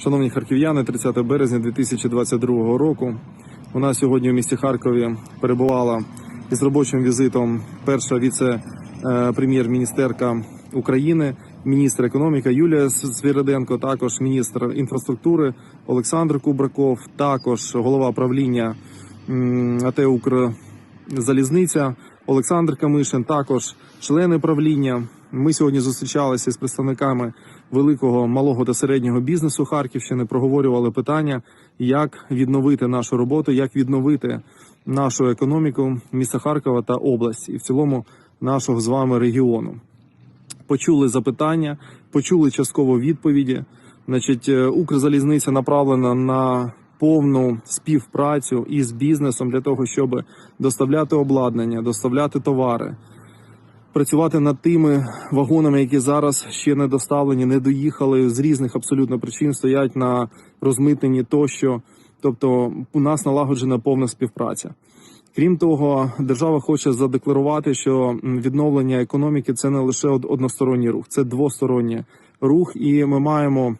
Шановні харків'яни, 30 березня 2022 року. У нас сьогодні в місті Харкові перебувала із робочим візитом перша віце-прем'єр-міністерка України, міністр економіки Юлія Свириденко, також міністр інфраструктури Олександр Кубраков, також голова правління АТ «Укрзалізниця» Олександр Камишин, також члени правління. Ми сьогодні зустрічалися з представниками великого, малого та середнього бізнесу Харківщини, проговорювали питання, як відновити нашу роботу, як відновити нашу економіку міста Харкова та області, і в цілому нашого з вами регіону. Почули запитання, почули частково відповіді. Значить, е, Укрзалізниця направлена на повну співпрацю із бізнесом для того, щоб доставляти обладнання, доставляти товари, працювати над тими вагонами, які зараз ще не доставлені, не доїхали з різних абсолютно причин, стоять на розмитненні тощо. Тобто, у нас налагоджена повна співпраця. Крім того, держава хоче задекларувати, що відновлення економіки це не лише односторонній рух, це двосторонній рух, і ми маємо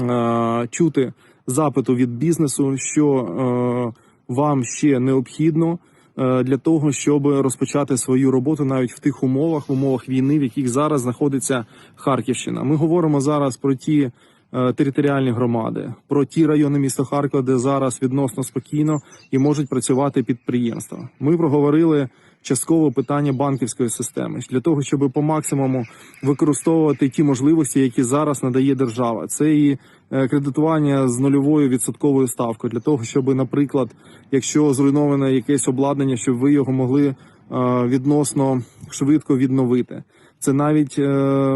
е, чути запиту від бізнесу, що е, вам ще необхідно е, для того, щоб розпочати свою роботу навіть в тих умовах, в умовах війни, в яких зараз знаходиться Харківщина. Ми говоримо зараз про ті. Е, Територіальні громади про ті райони міста Харкова, де зараз відносно спокійно і можуть працювати підприємства. Ми проговорили частково питання банківської системи для того, щоб по максимуму використовувати ті можливості, які зараз надає держава. Це і е, кредитування з нульовою відсотковою ставкою для того, щоб, наприклад, якщо зруйноване якесь обладнання, щоб ви його могли відносно швидко відновити. Це навіть е,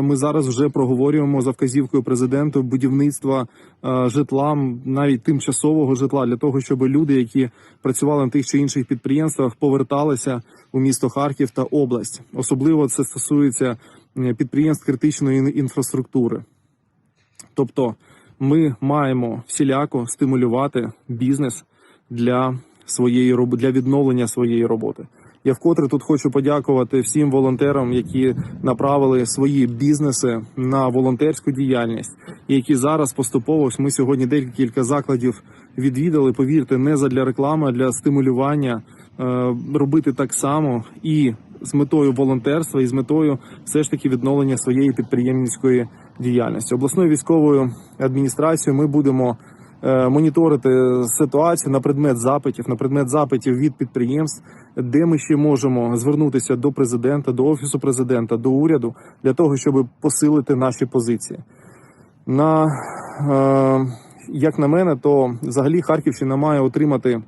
ми зараз вже проговорюємо за вказівкою президента будівництва е, житла, навіть тимчасового житла, для того, щоб люди, які працювали на тих чи інших підприємствах, поверталися у місто Харків та область. Особливо це стосується е, підприємств критичної інфраструктури. Тобто, ми маємо всіляко стимулювати бізнес для своєї для відновлення своєї роботи. Я вкотре тут хочу подякувати всім волонтерам, які направили свої бізнеси на волонтерську діяльність, і які зараз поступово ми сьогодні декілька закладів відвідали. Повірте, не задля реклами, а для стимулювання е, робити так само і з метою волонтерства, і з метою все ж таки відновлення своєї підприємницької діяльності. Обласною військовою адміністрацією ми будемо моніторити ситуацію на предмет запитів, на предмет запитів від підприємств, де ми ще можемо звернутися до президента, до офісу президента, до уряду для того, щоб посилити наші позиції. На е, як на мене, то взагалі Харківщина має отримати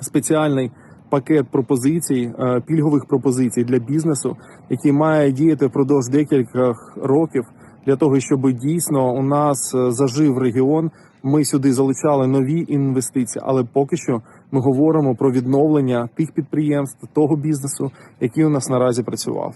спеціальний пакет пропозицій, е, пільгових пропозицій для бізнесу, який має діяти впродовж декількох років для того, щоб дійсно у нас е, зажив регіон. Ми сюди залучали нові інвестиції, але поки що ми говоримо про відновлення тих підприємств, того бізнесу, який у нас наразі працював.